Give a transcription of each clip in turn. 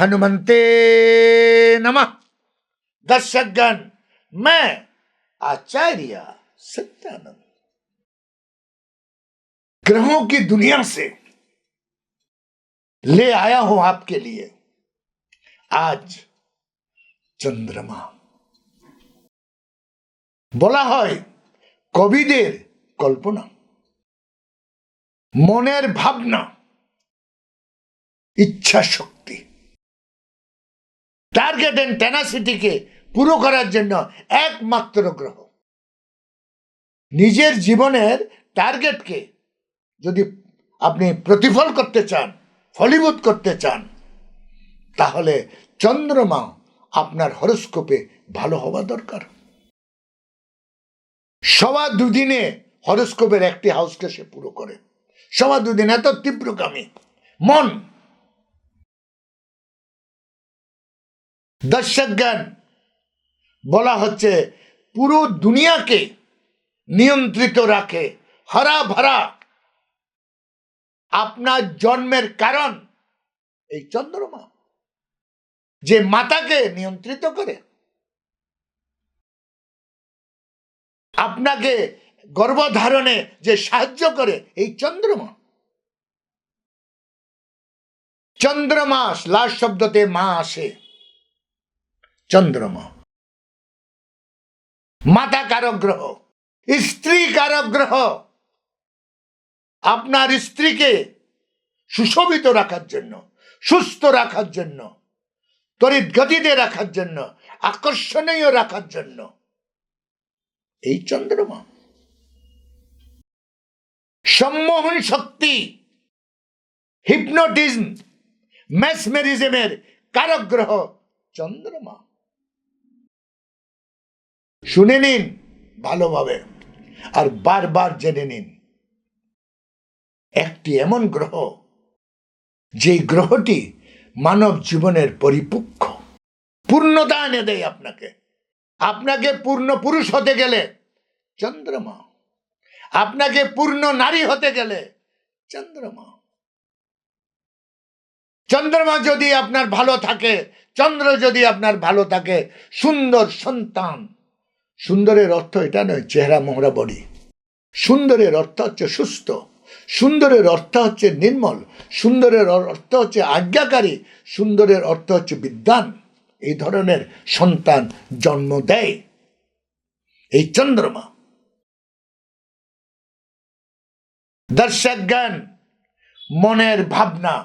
हनुमंते नमः दर्शकगण मैं आचार्य सत्यानंद ग्रहों की दुनिया से ले आया हूं आपके लिए আজ চন্দ্রমা বলা হয় কবিদের কল্পনা মনের ভাবনা ইচ্ছা শক্তি টার্গেট এন্ড টেনাসিটিকে পুরো করার জন্য একমাত্র গ্রহ। নিজের জীবনের টার্গেটকে যদি আপনি প্রতিফল করতে চান, ফলীভূত করতে চান, তাহলে চন্দ্রমা আপনার হরস্কোপে ভালো হওয়া দরকার। সবা দুদিনে হরস্কোপের একটি হাউসকে সে পুরো করে। সবা দুদিন এত তীব্রগামী। মন দর্শক জ্ঞান বলা হচ্ছে পুরো দুনিয়াকে নিয়ন্ত্রিত রাখে। হরা ভরা আপনার জন্মের কারণ এই চন্দ্রমা, যে মাতাকে নিয়ন্ত্রিত করে। আপনাকে গর্ভধারণে যে সাহায্য করে এই চন্দ্রমা। চন্দ্রমাস লাশ শব্দতে মা আসে। চন্দ্রমা। মাতা কারক গ্রহ স্ত্রী কারক গ্রহ আপনার স্ত্রীকে সুশোভিত রাখার জন্য, সুস্থ রাখার জন্য তড়িৎ গতিতে রাখার জন্য, আকর্ষণীয় রাখার জন্য। এই চন্দ্রমা। সম্মোহন শক্তি, হিপনোটিজম ম্যাসমেরিজমের কারক গ্রহ চন্দ্রমা। শুনে নিন ভালোভাবে আর বারবার জেনে নিন। একটি এমন গ্রহ যে গ্রহটি মানব জীবনের পরিপক্ষ পূর্ণতা এনে দেয় আপনাকে। আপনাকে পূর্ণ পুরুষ হতে গেলে চন্দ্রমা। আপনাকে পূর্ণ নারী হতে গেলে চন্দ্রমা। চন্দ্রমা যদি আপনার ভালো থাকে, চন্দ্র যদি আপনার ভালো থাকে, সুন্দর সন্তান। সুন্দরের অর্থ এটা নয়, চেহারা মোহরা বডি। সুন্দরের অর্থ হচ্ছে সুস্থ। সুন্দরের অর্থ হচ্ছে নির্মল। সুন্দরের অর্থ হচ্ছে আজ্ঞাকারী। সুন্দরের অর্থ হচ্ছে বিদ্যান এই ধরনের সন্তান জন্ম দেয় এই চন্দ্রমা। দর্শক জ্ঞান মনের ভাবনা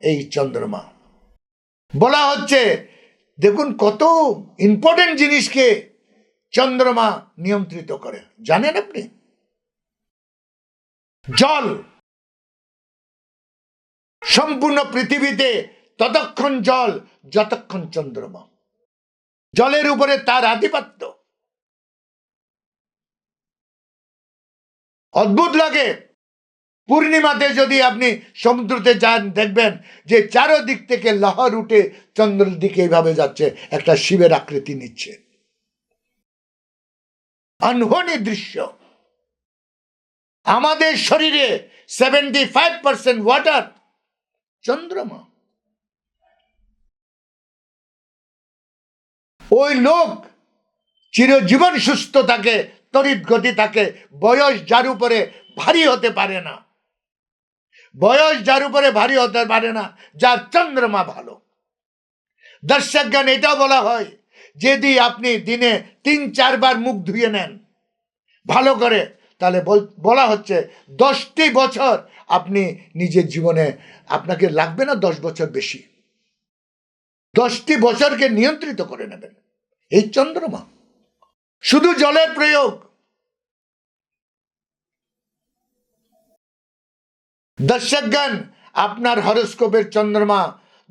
এই চন্দ্রমা। বলা হচ্ছে, দেখুন কত ইম্পর্টেন্ট জিনিসকে চন্দ্রমা নিয়ন্ত্রিত করে। জানেন আপনি? জল। সম্পূর্ণ পৃথিবীতে ততক্ষণ জল, যতক্ষণ চন্দ্রমা। জলের উপরে তার আধিপত্য। অদ্ভুত লাগে। পূর্ণিমাতে যদি আপনি সমুদ্রতে যান, দেখবেন যে চারোদিক থেকে লহর উঠে চন্দ্রের দিকে এইভাবে যাচ্ছে, একটা শিবের আকৃতি নিচ্ছে। আনহনী দৃশ্য। আমাদের শরীরে সেভেন্টি ফাইভ পার্সেন্ট ওয়াটার চন্দ্রমা। ওই লোক চিরজীবন সুস্থ থাকে তরিত গতি থাকে, বয়স যার উপরে ভারী হতে পারে না। বয়স যার উপরে ভারী হতে পারে না, যার চন্দ্রমা ভালো। দর্শক জ্ঞান এটাও বলা হয় যদি আপনি দিনে তিন, চারবার মুখ ধুয়ে নেন, ভালো করে, তাহলে বলা হচ্ছে দশটি বছর আপনি নিজের জীবনে, আপনাকে লাগবে না দশ বছর বেশি। দশটি বছরকে নিয়ন্ত্রিত করে নেবেন। এই চন্দ্রমা। শুধু জলের প্রয়োগ। দর্শকগণ, আপনার হরস্কোপের চন্দ্রমা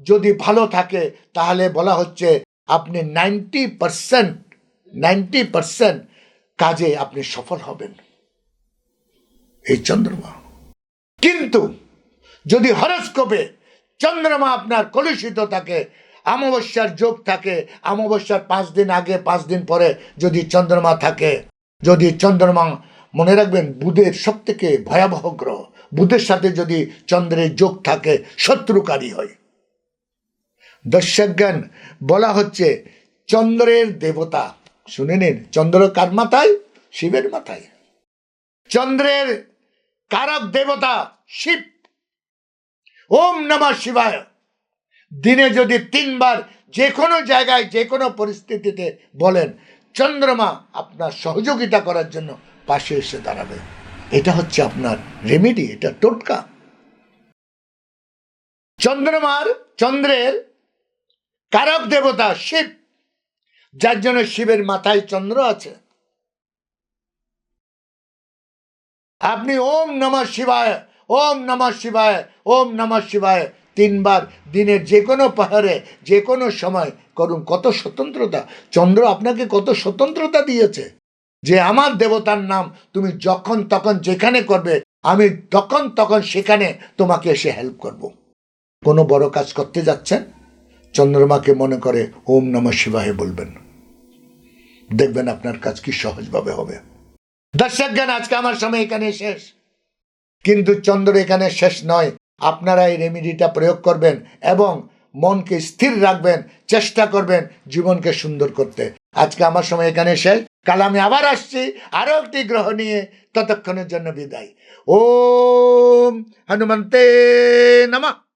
যদি ভালো থাকে, তাহলে বলা হচ্ছে আপনি নাইনটি পার্সেন্ট নাইনটি পার্সেন্ট কাজে আপনি সফল হবেন। এই চন্দ্রমা। কিন্তু যদি হরস্কোপে চন্দ্রমা আপনার কলুষিত থাকে, অমাবস্যার যোগ থাকে, অমাবস্যার পাঁচ দিন আগে, পাঁচ দিন পরে যদি চন্দ্রমা থাকে, যদি চন্দ্রমা মনে রাখবেন বুধের সব থেকে ভয়াবহ গ্রহ, বুধের সাথে যদি চন্দ্রের যোগ থাকে, শত্রুকারী হয়। দর্শকজ্ঞান বলা হচ্ছে চন্দ্রের দেবতা। শুনে নিন, চন্দ্র কার মাথায়? শিবের মাথায়। চন্দ্রের কারক দেবতা শিব। ওম নমঃ শিবায়। দিনে যদি তিনবার যে কোনো জায়গায়, যে কোনো পরিস্থিতিতে বলেন, চন্দ্রমা আপনার সহযোগিতা করার জন্য পাশে এসে দাঁড়াবে। এটা হচ্ছে আপনার রেমেডি এটা টোটকা। চন্দ্রমার, চন্দ্রের কারক দেবতা শিব, যার জন্য শিবের মাথায় চন্দ্র আছে। আপনি ওম নমঃ শিবায়, ওম নমঃ শিবায়, ওম নমঃ শিবায় তিনবার দিনের যে কোনো পাহাড়ে, যে কোনো সময় করুন। কত স্বতন্ত্রতা। চন্দ্র আপনাকে কত স্বতন্ত্রতা দিয়েছে যে আমার দেবতার নাম তুমি যখন তখন যেখানে করবে, আমি তখন তখন সেখানে তোমাকে এসে হেল্প করব। কোনো বড় কাজ করতে যাচ্ছেন? চন্দ্রমাকে মনে করে ওম নমঃ শিবায় বলবেন। দেখবেন আপনার কাজ কি সহজভাবে হবে। দর্শক জ্ঞান আজকে আমার সময় এখানে শেষ। কিন্তু চন্দ্র এখানে শেষ নয়। আপনারা এই রেমিডিটা প্রয়োগ করবেন এবং মনকে স্থির রাখবেন, চেষ্টা করবেন জীবনকে সুন্দর করতে। আজকে আমার সময় এখানে শেষ। কাল আমি আবার আসছি আরও একটি গ্রহ নিয়ে। ততক্ষণের জন্য বিদায়। ওম হনুমন্তে নমঃ।